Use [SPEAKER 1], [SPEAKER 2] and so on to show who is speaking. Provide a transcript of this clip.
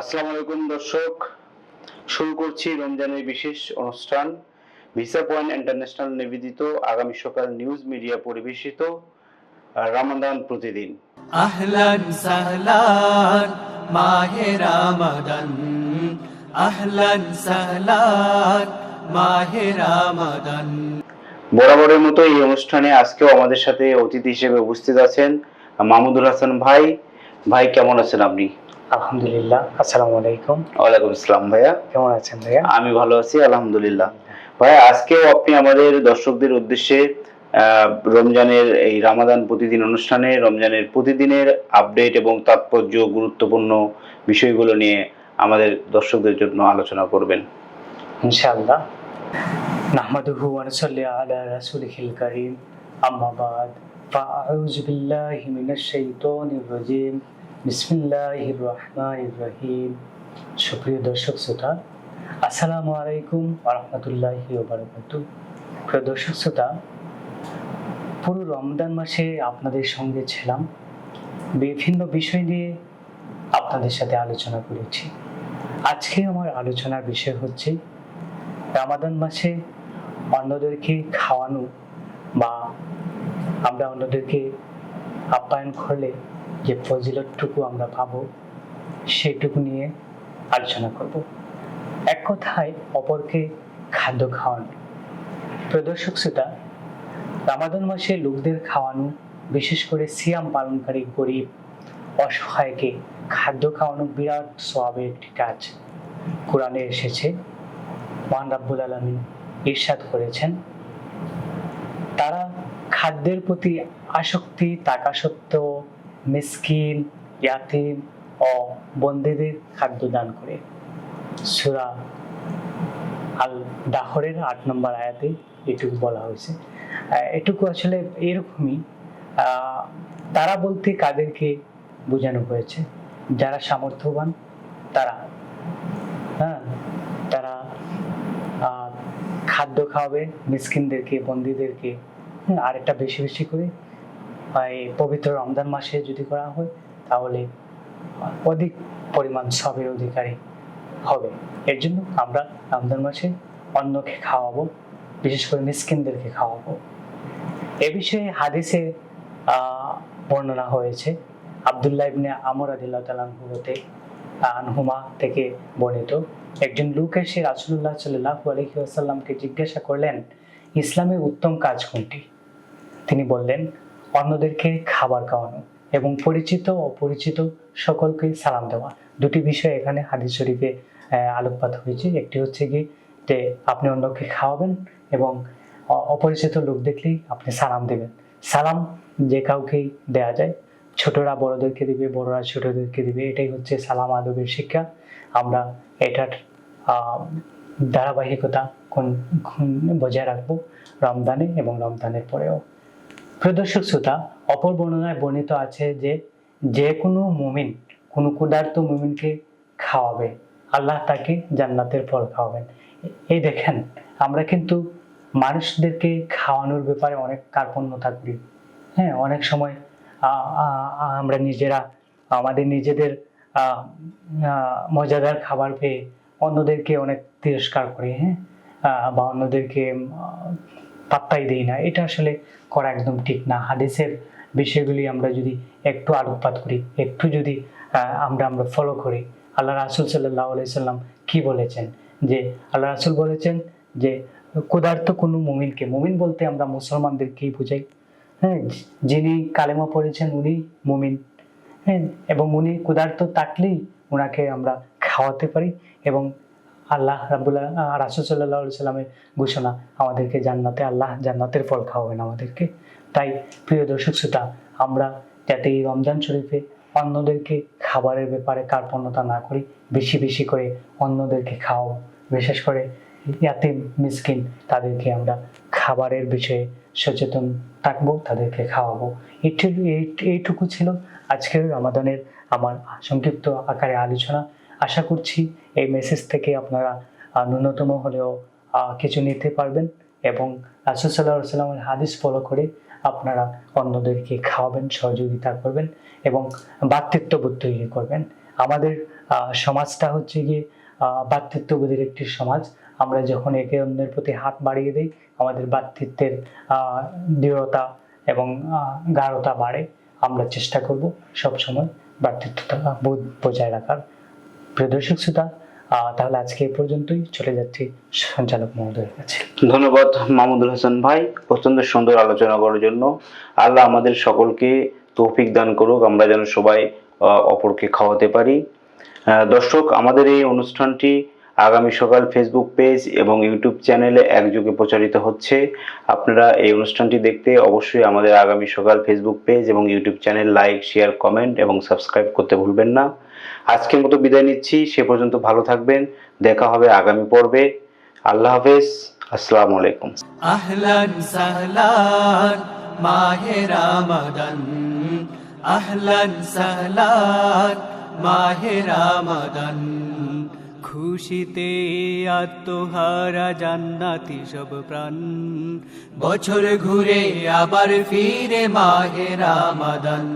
[SPEAKER 1] আসসালামু আলাইকুম দর্শক। শুরু করছি রমজানের বিশেষ অনুষ্ঠান। ভিসা পয়েন্ট ইন্টারন্যাশনাল নিবেদিত আগামী সকাল নিউজ মিডিয়া পরিবেশিত রামাদান প্রতিদিন।
[SPEAKER 2] আহলান সাহলান মাহে রামাদান। আহলান সাহলান মাহে রামাদান।
[SPEAKER 1] বরাবরের মতো এই অনুষ্ঠানে আজকেও আমাদের সাথে অতিথি হিসেবে উপস্থিত আছেন মাহমুদুল হাসান ভাই। ভাই কেমন আছেন আপনি?
[SPEAKER 3] আলহামদুলিল্লাহ আসসালামু আলাইকুম।
[SPEAKER 1] ওয়ালাইকুম আসসালাম ভাইয়া।
[SPEAKER 3] কেমন আছেন ভাইয়া?
[SPEAKER 1] আমি ভালো আছি আলহামদুলিল্লাহ। ভাইয়া আজকেও আপনি আমাদের দর্শকদের উদ্দেশ্যে রমজানের এই রামাদান প্রতিদিন অনুষ্ঠানে রমজানের প্রতিদিনের আপডেট এবং তাৎপর্য গুরুত্বপূর্ণ বিষয়গুলো নিয়ে আমাদের দর্শকদের জন্য আলোচনা করবেন।
[SPEAKER 3] ইনশাআল্লাহ। নাহমাদুহু ওয়া নুসাল্লি আলা রাসূলিহিল কারীম। আম্মা বাদ। ফাআউযু বিল্লাহি মিনাশ শাইতানির রাজীম। বিসমিল্লাহির রহমানির রহিম সুপ্রিয় দর্শক শ্রোতা, আসসালামু আলাইকুম ওয়া রাহমাতুল্লাহি ওয়া প্রিয় দর্শক শ্রোতা, পুরো রমজান মাসে আপনাদের সঙ্গে ছিলাম। বিভিন্ন বিষয় নিয়ে আপনাদের সাথে আলোচনা করেছি। আজকে আমার আলোচনার বিষয় হচ্ছে, রামাদান মাসে অন্যদেরকে খাওয়ানো বা আমরা অন্যদেরকে আপ্যায়ন করলে যে ফজিলতটুকু আমরা পাবো, সেটুকু নিয়ে আলোচনা করব। এক কথায় অপরকে খাদ্য খাওয়ানো। প্রদর্শক শ্রোতা, রামাদান মাসে লোকদের খাওয়ানো, বিশেষ করে সিয়াম পালনকারী গরিব, অসহায়কে খাদ্য খাওয়ানো বিরাট স্বভাবের একটি কাজ। কোরআনে এসেছে, মহান রাব্বুল আলমী ইরশাদ করেছেন, তারা খাদ্যের প্রতি আসক্তি থাকা সত্ত্বেও মিসকিন, ইয়াতিম ও বন্দেদের খাদ্য দান করে। সুরা আল দাহরের আট নম্বর আয়াতে এটুকু বলা হয়েছে। এটুকু আসলে এরকমই। তারা বলতে কাদেরকে বোঝানো হয়েছে? যারা সামর্থ্যবান, তারা। হ্যাঁ তারা খাদ্য খাওয়াবে, মিসকিনদেরকে, বন্দীদেরকে। আর একটা বেশি বেশি করে আহ, এই পবিত্র রমজান মাসে যদি করা হয় তাহলে অধিক পরিমাণ সবের অধিকারী হবে। এর জন্য আমরা রমজান মাসে অন্যকে খাওয়াবো বিশেষ করে মিসকিনদেরকে খাওয়াবো। এ বিষয়ে হাদিসে বর্ণনা হয়েছে আবদুল্লাহ ইবনে আমর আদিল্লাহ তালাহু হতে আনহুমা থেকে বর্ণিত। একজন লোক এসে রাসুল্লাহ সাল্লাহ আলহি আসাল্লামকে জিজ্ঞাসা করলেন ইসলামের উত্তম কাজ কোনটি? তিনি বললেন অন্যদেরকে খাবার খাওয়ানো এবং পরিচিত অপরিচিত সকলকে সালাম দেওয়া। দুটি বিষয় এখানে হাদিস শরীফে আলোকপাত হয়েছে। একটি হচ্ছে কি যে আপনি অন্যকে খাওয়াবেন এবং অপরিচিত লোক দেখলেই আপনি সালাম দেবেন। সালাম যে কাউকেই দেয়া যায়, ছোটরা বড়দেরকে দিবে, বড়রা ছোটদেরকে দিবে, এটাই হচ্ছে সালাম আদবের শিক্ষা। আমরা এটার ধারাবাহিকতা কোন বজায় রাখব রমদানে এবং রমজানের পরেও। প্রদর্শক শ্রোতা, অপর বর্ণনায় বর্ণিত আছে যে যে কোনো মুমিন কোনো ক্ষুধার্ত মুমিনকে খাওয়াবে। আল্লাহ তাকে জান্নাতের ফল খাওয়াবেন। এই দেখেন, আমরা কিন্তু মানুষদেরকে খাওয়ানোর ব্যাপারে অনেক কার্পণ্যতা করি হ্যাঁ অনেক সময় আমরা নিজেরা আমাদের নিজেদের মজাদার খাবার পেয়ে অন্যদেরকে অনেক তিরস্কার করি হ্যাঁ? বা অন্যদেরকে পাত্তাই দিই না। এটা আসলে করা একদম ঠিক না। হাদিসের বিষয়গুলি আমরা যদি একটু আলোকপাত করি, একটু যদি আমরা আমরা ফলো করি, আল্লাহ রাসুল সাল্লাহ সাল্লাম কি বলেছেন? যে আল্লাহ রাসুল বলেছেন যে, ক্ষুধার্ত কোনো মুমিনকে, মুমিন বলতে আমরা মুসলমানদেরকেই বুঝাই। হ্যাঁ যিনি কালেমা পড়েছেন উনি মুমিন। হ্যাঁ এবং উনি ক্ষুধার্ত থাকলেই ওনাকে আমরা খাওয়াতে পারি এবং আল্লাহ রাবুল্লাহ রাসুল সাল্লাহ সাল্লামের ঘোষণা আমাদেরকে জান্নাতে, আল্লাহ জান্নাতের ফল খাওয়াবেন আমাদেরকে। তাই প্রিয় দর্শক শ্রোতা, আমরা যাতে এই রমজান শরীফে অন্যদেরকে খাবারের ব্যাপারে কার্পণ্যতা না করি, বেশি বেশি করে অন্যদেরকে খাওয়াবো। বিশেষ করে ইয়াতিম, মিসকিন, তাদেরকে আমরা খাবারের বিষয়ে সচেতন থাকব, তাদেরকে খাওয়াবো। এইটু এই- এইটুকু ছিল আজকের রমাদানের আমার সংক্ষিপ্ত আকারে আলোচনা। আশা করছি এই মেসেজ থেকে আপনারা ন্যূনতম হলেও কিছু নিতে পারবেন এবং রাসুল সাল্লাহ সাল্লামের হাদিস ফলো করে আপনারা অন্যদেরকে খাওয়াবেন সহযোগিতা করবেন এবং ভ্রাতৃত্ববোধ তৈরি করবেন। আমাদের সমাজটা হচ্ছে গিয়ে আহ, ভ্রাতৃত্ববোধের একটি সমাজ। আমরা যখন একে অন্যের প্রতি হাত বাড়িয়ে দিই আমাদের ভ্রাতৃত্বের আহ, দৃঢ়তা এবং গাঢ়তা বাড়ে। আমরা চেষ্টা করব সবসময় ভ্রাতৃত্বতা বোধ বজায় রাখার। প্রিয় দর্শক শ্রোতা তাহলে আজকে এই পর্যন্তই চলে যাচ্ছি সঞ্চালক মহোদয়ের কাছে।
[SPEAKER 1] ধন্যবাদ মাহমুদুল হাসান ভাই অত্যন্ত সুন্দর আলোচনা করার জন্য। আল্লাহ আমাদের সকলকে তৌফিক দান করুক, আমরা যেন সবাই অপরকে খাওয়াতে পারি। দর্শক, আমাদের এই অনুষ্ঠানটি আগামী সকাল ফেসবুক পেজ এবং ইউটিউব চ্যানেলে একযোগে প্রচারিত হচ্ছে। আপনারা এই অনুষ্ঠানটি দেখতে অবশ্যই আমাদের আগামী সকাল ফেসবুক পেজ এবং YouTube channel like share comment এবং সাবস্ক্রাইব করতে ভুলবেন না। আজকের মতো বিদায় নিচ্ছি। সে পর্যন্ত ভালো থাকবেন। দেখা হবে আগামী পর্বে। আল্লাহ হাফেজ। আসসালামু আলাইকুম।
[SPEAKER 2] আহলান সাহলান, মাহে রামাদান। আহলান সাহলান, মাহে রামাদান। খুশিতে আত্মহারা জান্নাতি সব প্রাণ। বছর ঘুরে আবার ফিরে মাহে রামাদান।